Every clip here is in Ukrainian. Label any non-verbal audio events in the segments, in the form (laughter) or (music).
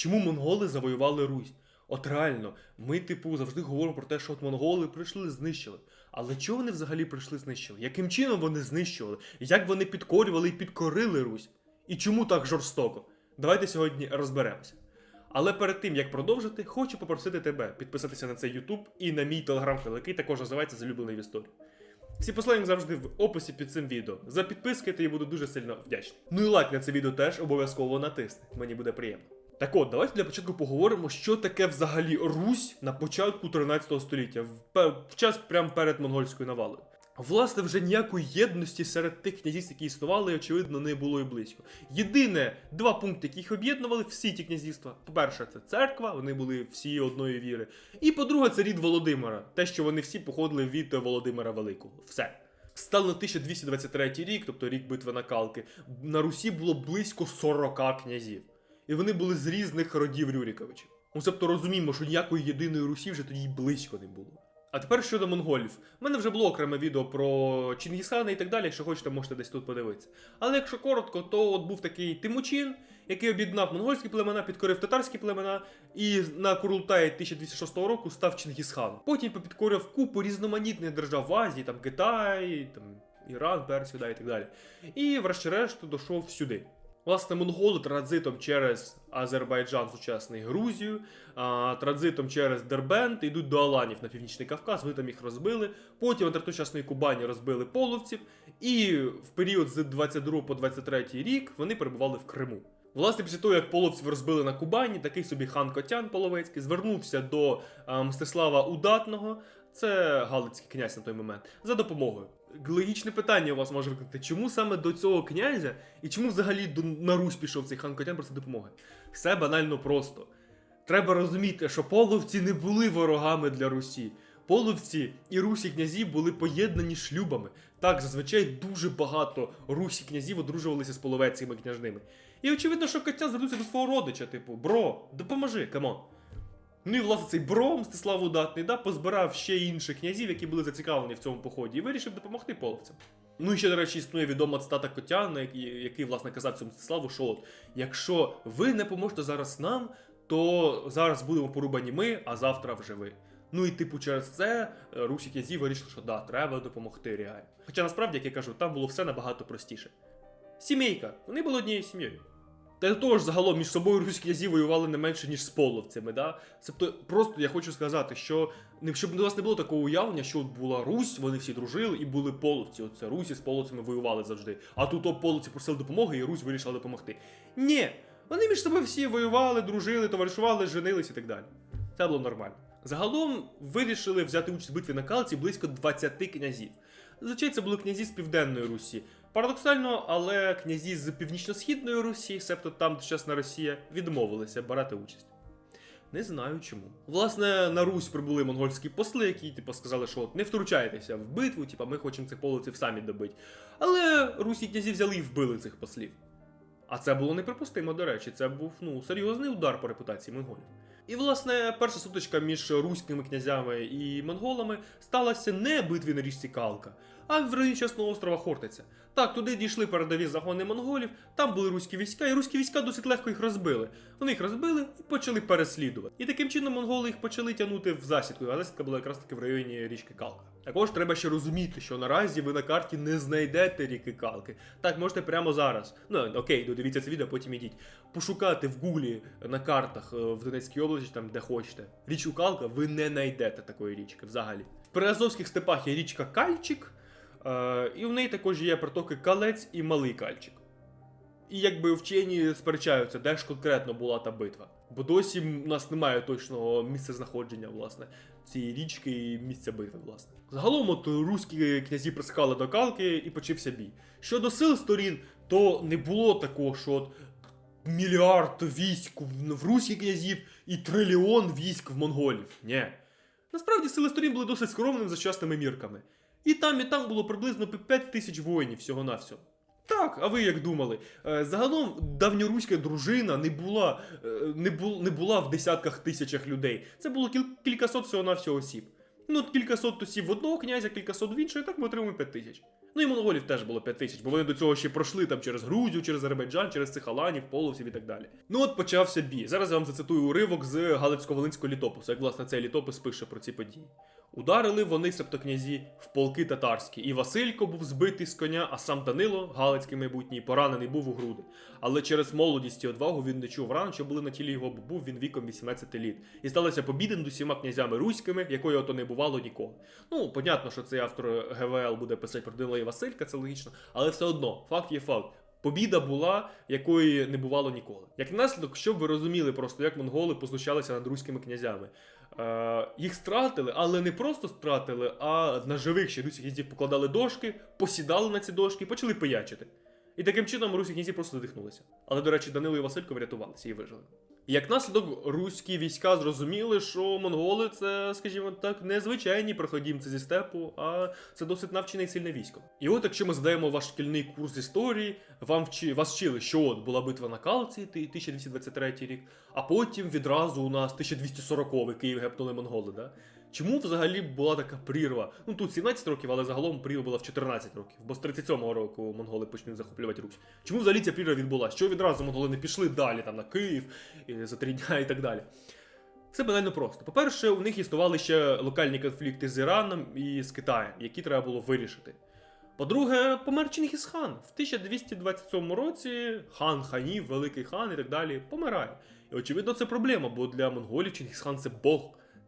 Чому монголи завоювали Русь? От реально, ми, типу, завжди говоримо про те, що от монголи прийшли, знищили. Але чого вони взагалі прийшли, знищили? Яким чином вони знищували? Як вони підкорювали і підкорили Русь? І чому так жорстоко? Давайте сьогодні розберемося. Але перед тим як продовжити, хочу попросити тебе підписатися на цей YouTube і на мій телеграм-канал, який також називається Залюблений в історії. Всі посилання завжди в описі під цим відео. За підписки я буду дуже сильно вдячний. Ну і лайк на це відео теж обов'язково натисни. Мені буде приємно. Так от, давайте для початку поговоримо, що таке взагалі Русь на початку 13 століття, в, час прямо перед монгольською навалою. Власне, вже ніякої єдності серед тих князівств, які існували, очевидно, не було і близько. Єдине два пункти, які їх об'єднували, всі ті князівства. По-перше, це церква, вони були всі одної віри. І по-друге, це рід Володимира, те, що вони всі походили від Володимира Великого. Все. Стало на 1223 рік, тобто рік битви на Калки. На Русі було близько 40 князів. І вони були з різних родів Рюріковичів. Ну, тобто розуміємо, що ніякої єдиної Русі вже тоді й близько не було. А тепер щодо монголів. У мене вже було окреме відео про Чингісхана і так далі. Якщо хочете, можете десь тут подивитися. Але якщо коротко, то от був такий Тимучин, який об'єднав монгольські племена, підкорив татарські племена, і на Курултаї 1206 року став Чингісханом. Потім підкорив купу різноманітних держав в Азії, там Китай, там Іран, Персія да, і так далі. І врешті-решт дійшов сюди. Власне, монголи транзитом через Азербайджан, сучасний Грузію, транзитом через Дербент йдуть до Аланів на північний Кавказ, вони там їх розбили. Потім на території Кубані розбили половців, і в період з 22 по 23 рік вони перебували в Криму. Власне, після того, як половців розбили на Кубані, такий собі хан Котян Половецький звернувся до Мстислава Удатного, це Галицький князь на той момент, за допомогою. Логічне питання у вас може викликати, чому саме до цього князя і чому взагалі до, на Русь пішов цей хан Котян просити допомоги? Все банально просто. Треба розуміти, що половці не були ворогами для Русі. Половці і русі князі були поєднані шлюбами. Так, зазвичай дуже багато русі князів одружувалися з половецькими княжними. І очевидно, що Котян звернувся до свого родича, типу, бро, допоможи, камон. Ну і власне цей бро Мстислав Удатний да, позбирав ще інших князів, які були зацікавлені в цьому поході, і вирішив допомогти половцям. Ну і ще, до речі, існує відома цитата Котяна, який, власне казав цьому Мстиславу, що от, якщо ви не поможете зараз нам, то зараз будемо порубані ми, а завтра вже ви. Ну і типу через це е, русі князі вирішили, що да, треба допомогти реально. Хоча насправді, як я кажу, там було все набагато простіше. Сімейка, вони були однією сім'єю. Та й того ж загалом між собою руські князі воювали не менше, ніж з половцями. Да? Тобто, просто я хочу сказати, що щоб у вас не було такого уявлення, що от була Русь, вони всі дружили і були половці. Оце Русі з половцями воювали завжди. А тут о, половці просили допомоги, і Русь вирішила допомогти. Ні, вони між собою всі воювали, дружили, товаришували, женились і так далі. Це було нормально. Загалом вирішили взяти участь в битві на Калці близько 20 князів. Зазвичай це були князі з південної Русі. Парадоксально, але князі з північно-східної Русі, себто там сучасна Росія, відмовилися брати участь. Не знаю чому. Власне, на Русь прибули монгольські посли, які типу, сказали, що от не втручайтеся в битву, типу, ми хочемо цих половців самі добити. Але руські князі взяли і вбили цих послів. А це було неприпустимо, до речі, це був ну, серйозний удар по репутації монголів. І, власне, перша сутичка між руськими князями і монголами сталася не битві на річці Калка, а в районі чесного острова Хортиця. Так, туди дійшли передові загони монголів, там були руські війська, і руські війська досить легко їх розбили. Вони їх розбили і почали переслідувати. І таким чином монголи їх почали тягнути в засідку, а засідка була якраз таки в районі річки Калка. Також треба ще розуміти, що наразі ви на карті не знайдете ріки Калки. Так, можете прямо зараз. Ну окей, додивіться це відео, потім ідіть. Пошукати в гуглі на картах е, в Донецькій області, там де хочете. Річку Калка, ви не знайдете такої річки взагалі. В Приазовських степах є річка Кальчик, е, і в неї також є протоки Калець і Малий Кальчик. І якби вчені сперечаються, де ж конкретно була та битва. Бо досі у нас немає точного місця знаходження, власне, цієї річки і місця битви, власне. Загалом, от руські князі прискали до Калки і почався бій. Щодо сил сторін, то не було такого, що от мільярд військ в в руських князів і трильйон військ в монголів. Ні. Насправді сили сторін були досить скромними за сучасними мірками. І там, і там було приблизно 5 тисяч воїнів всього-навсього. Так, а ви як думали? Е, Загалом давньоруська дружина не була, е, не, бу, не була в десятках тисячах людей. Це було кількасот всього-навсього осіб. Ну, от кількасот тусів в одного князя, кількасот в іншого, і так ми отримуємо 5 тисяч. Ну і монголів теж було 5 тисяч, бо вони до цього ще пройшли там через Грузію, через Азербайджан, через цих Аланів, Половців і так далі. Ну от почався бій. Зараз я вам зацитую уривок з Галицько-Волинського літопису, як власне цей літопис пише про ці події. Ударили вони септокнязі в полки татарські, і Василько був збитий з коня, а сам Данило, Галицький майбутній, поранений був у груди. Але через молодість і одвагу він не чув ран, що були на тілі його, бо був він віком 18 літ. І сталася побіда над усіма князями руськими, якої ото не бувало ніколи. Ну, понятно, що цей автор ГВЛ буде писати про Данила і Василька, це логічно, але все одно, факт є факт. Побіда була, якої не бувало ніколи. Як наслідок, щоб ви розуміли просто, як монголи познущалися над руськими князями. Е, їх стратили, але не просто стратили, а на живих ще русських князів покладали дошки, посідали на ці дошки почали пиячити. І таким чином русські князі просто задихнулися. Але, до речі, Данило і Василько врятувалися і вижили. Як наслідок, руські війська зрозуміли, що монголи це, скажімо так, не звичайні проходімці зі степу, а це досить навчене і сильне військо. І от якщо ми здаємо ваш шкільний курс історії, вам вчи, вас вчили, що от була битва на Калці, ти- 1223 рік, а потім відразу у нас 1240 Київ гепнули монголи. Да? Чому взагалі була така прірва? Ну тут 17 років, але загалом прірва була в 14 років, бо з 37-го року монголи почнуть захоплювати Русь. Чому взагалі ця прірва відбулася? Що відразу монголи не пішли далі там на Київ за три дня і так далі? Це банально просто. По-перше, у них існували ще локальні конфлікти з Іраном і з Китаєм, які треба було вирішити. По-друге, помер Чингісхан. В 1227 році хан ханів, великий хан і так далі помирає. І очевидно, це проблема, бо для монголів Чингісхан це Бог,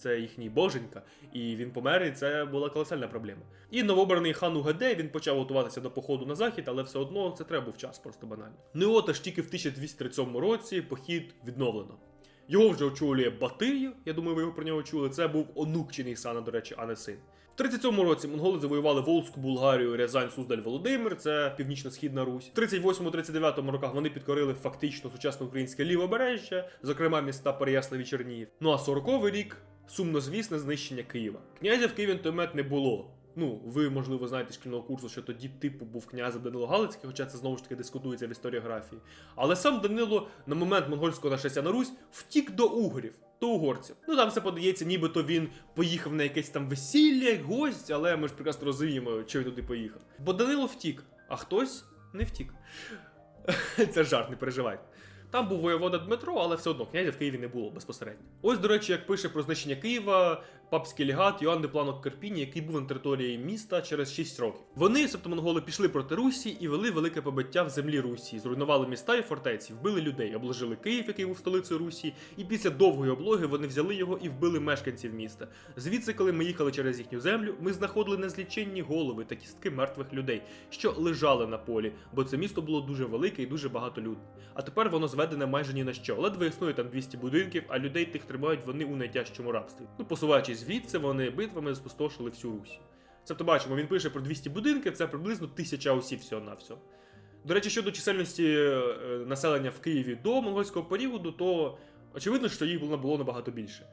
це їхній боженька, і він помер, і це була колосальна проблема. І новообраний хан Угадей він почав готуватися до походу на захід, але все одно це треба був час, просто банально. Ну от аж тільки в 1237 році похід відновлено. Його вже очолює Батир'я, я думаю, ви його про нього чули. Це був онук Чингісхана, до речі, а не син. В 37-му році монголи завоювали Волзьку, Булгарію, Рязань, Суздаль, Володимир, це північно-східна Русь. В 38-39 роках вони підкорили фактично сучасне українське лівобережжя, зокрема міста Переяслав і Чернігів. Ну а 40-й рік сумнозвісне знищення Києва. Князя в Києві на той момент не було. Ну, ви, можливо, знаєте шкільного курсу, що тоді типу був князем Данило Галицький, хоча це знову ж таки дискутується в історіографії. Але сам Данило на момент монгольського нашестя на Русь втік до угрів, до угорців. Ну там все подається, нібито він поїхав на якесь там весілля, як гость, але ми ж прекрасно розуміємо, що він туди поїхав. Бо Данило втік, а хтось не втік. (laughs) Це жарт, не переживайте. Там був воєвода Дмитро, але все одно князя в Києві не було безпосередньо. Ось, до речі, як пише про знищення Києва папський легат Йоанн Депланок Карпіні, який був на території міста через 6 років. Вони, тобто монголи, пішли проти Русі і вели велике побиття в землі Русі, зруйнували міста і фортеці, вбили людей, обложили Київ, який був столицею Русі, і після довгої облоги вони взяли його і вбили мешканців міста. Звідси, коли ми їхали через їхню землю, ми знаходили незліченні голови та кістки мертвих людей, що лежали на полі, бо це місто було дуже велике і дуже багатолюдне. А тепер воно зведене майже ні на що. Ледве існує там 200 будинків, а людей тих тримають вони у найтяжчому рабстві. Ну, посуваючись звідси, вони битвами спустошили всю Русь. Тобто бачимо, він пише про 200 будинків, це приблизно тисяча осіб всього на все. До речі, щодо чисельності е, населення в Києві до монгольського періоду, то очевидно, що їх було, було набагато більше.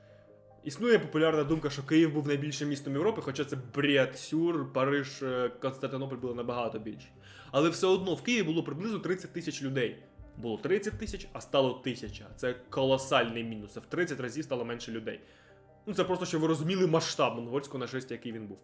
Існує популярна думка, що Київ був найбільшим містом Європи, хоча це бред, сюр, Париж, е, Константинополь було набагато більше. Але все одно в Києві було приблизно 30 тисяч людей. Було 30 тисяч, а стало тисяча. Це колосальний мінус. Це в 30 разів стало менше людей. Ну це просто щоб ви розуміли масштаб монгольського нашестя, який він був.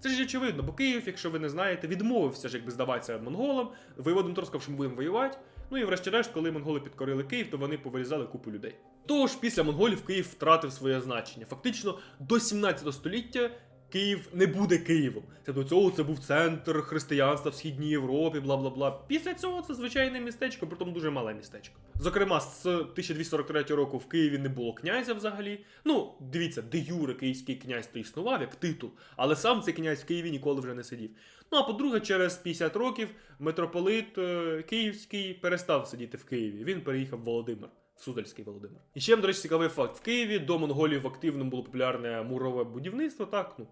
Це ж очевидно, бо Київ, якщо ви не знаєте, відмовився ж якби здаватися монголам, Дмитро сказав, що ми будемо воювати. Ну і врешті-решт, коли монголи підкорили Київ, то вони повирізали купу людей. Тож після монголів Київ втратив своє значення. Фактично до 17 століття Київ не буде Києвом. Це до цього це був центр християнства в східній Європі, бла бла бла. Після цього це звичайне містечко, притом дуже мале містечко. Зокрема, з 1243 року в Києві не було князя взагалі. Ну, дивіться, де Юре київський князь то існував як титул, але сам цей князь в Києві ніколи вже не сидів. Ну а по-друге, через 50 років митрополит е, Київський перестав сидіти в Києві. Він переїхав в Володимир. Суздальський Володимир. І ще, до речі, цікавий факт: в Києві до монголів активно було популярне мурове будівництво, так, ну,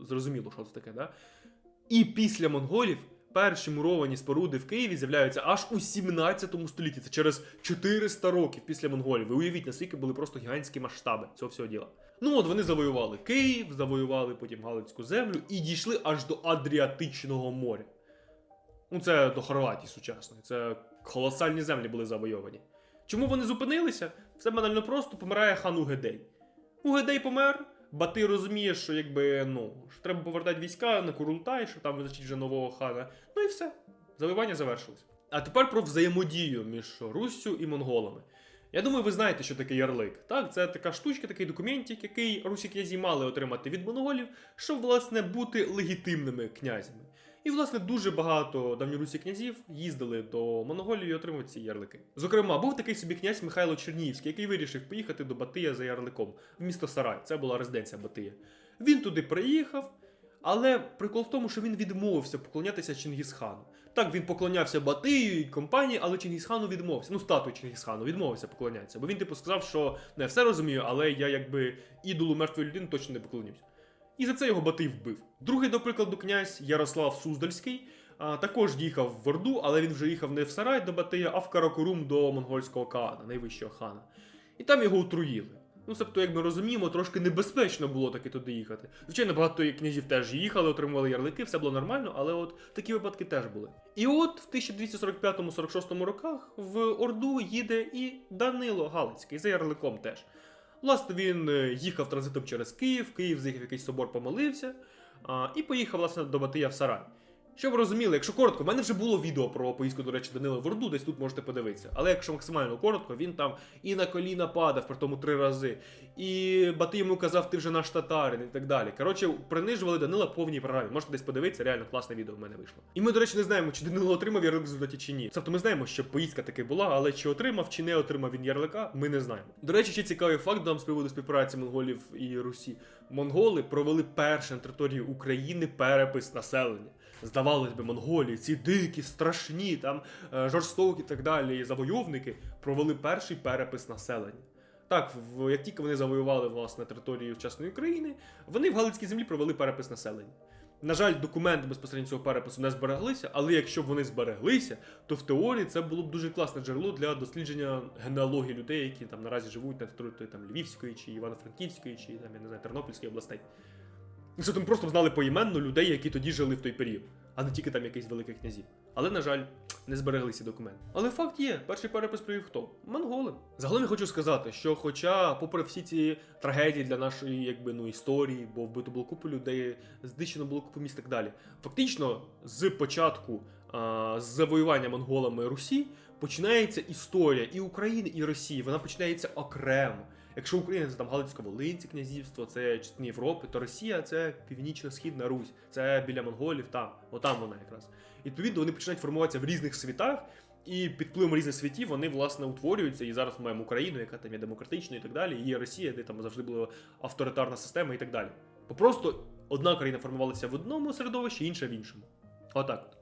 зрозуміло, що це таке, да? І після монголів перші муровані споруди в Києві з'являються аж у 17 столітті. Це через 400 років після монголів. Ви уявіть, наскільки були просто гігантські масштаби цього всього діла. Ну от вони завоювали Київ, завоювали потім Галицьку землю і дійшли аж до Адріатичного моря. Ну, це до Хорватії сучасної. Це колосальні землі були завойовані. Чому вони зупинилися? Все банально просто помирає хан Угедей. Угедей помер, Батий розуміє, що якби ну що треба повертати війська на Курултай, що там визначить вже нового хана. Ну і все. Завоювання завершилось. А тепер про взаємодію між Руссю і монголами. Я думаю, ви знаєте, що таке ярлик. Так, це така штучка, такий документик, який русі князі мали отримати від монголів, щоб власне бути легітимними князями. І, власне, дуже багато давньорусі князів їздили до Монголії і отримали ці ярлики. Зокрема, був такий собі князь Михайло Чернігівський, який вирішив поїхати до Батия за ярликом в місто Сарай. Це була резиденція Батия. Він туди приїхав, але прикол в тому, що він відмовився поклонятися Чингісхану. Так, він поклонявся Батию і компанії, але Чингісхану відмовився. Ну, статую Чингісхану відмовився поклонятися. Бо він, типу, сказав, що не все розумію, але я якби ідолу мертвої людини точно не поклонюсь. І за це його Батий вбив. Другий, до прикладу, князь Ярослав Суздальський також їхав в Орду, але він вже їхав не в Сарай до Батия, а в Каракорум до монгольського Каана, найвищого хана. І там його отруїли. Ну, тобто, як ми розуміємо, трошки небезпечно було таки туди їхати. Звичайно, багато князів теж їхали, отримували ярлики, все було нормально, але от такі випадки теж були. І от в 1245-46 роках в Орду їде і Данило Галицький за ярликом теж. Власне, він е, їхав транзитом через Київ, Київ заїхав в якийсь собор, помолився, і поїхав, власне, до Батия в Сарай. Щоб розуміли, якщо коротко, в мене вже було відео про поїздку, до речі, Данила в Орду, десь тут можете подивитися. Але якщо максимально коротко, він там і на коліна падав, при тому три рази, і Батий йому казав, ти вже наш татарин, і так далі. Коротше, принижували Данила в повній програмі. Можете десь подивитися, реально класне відео в мене вийшло. І ми, до речі, не знаємо, чи Данило отримав ярлик в результаті чи ні. Тобто ми знаємо, що поїздка таки була, але чи отримав, чи не отримав він ярлика, ми не знаємо. До речі, ще цікавий факт дам з приводу співпраці монголів і Русі. Монголи провели перший на території України перепис населення. Здавалось би, Монголії, ці дикі, страшні, там е, жорстокі і так далі завойовники провели перший перепис населення. Так, в, як тільки вони завоювали власне територію вчасної України, вони в Галицькій землі провели перепис населення. На жаль, документи безпосередньо цього перепису не збереглися, але якщо б вони збереглися, то в теорії це було б дуже класне джерело для дослідження генеалогії людей, які там наразі живуть на території там Львівської чи Івано-Франківської, чи там я не знаю Тернопільської областей. Це там просто знали поіменно людей, які тоді жили в той період, а не тільки там якихось великих князів. Але, на жаль, не збереглися документи. Але факт є, перший перепис провів хто? Монголи. Загалом я хочу сказати, що, хоча, попри всі ці трагедії для нашої якби, ну, історії, бо вбито було купу людей, знищено було купу міст і так далі. Фактично, з початку а, завоювання монголами Русі починається історія і України, і Росії. Вона починається окремо. Якщо Україна це там Галицько-Волинське князівство, це частина Європи, то Росія це північно-східна Русь, це біля монголів, там, отам вона якраз. І відповідно вони починають формуватися в різних світах, і під впливом різних світів вони власне утворюються. І зараз ми маємо Україну, яка там є демократичною і так далі. І Росія, де там завжди була авторитарна система і так далі. Бо просто одна країна формувалася в одному середовищі, інша в іншому. Отак.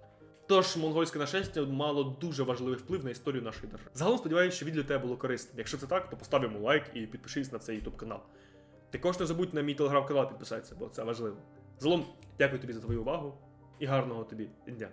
Тож монгольське нашестя мало дуже важливий вплив на історію нашої держави. Загалом сподіваюся, що відео для тебе було корисним. Якщо це так, то постав йому лайк і підпишись на цей YouTube канал. Також не забудь на мій телеграм-канал підписатися, бо це важливо. Загалом, дякую тобі за твою увагу і гарного тобі дня.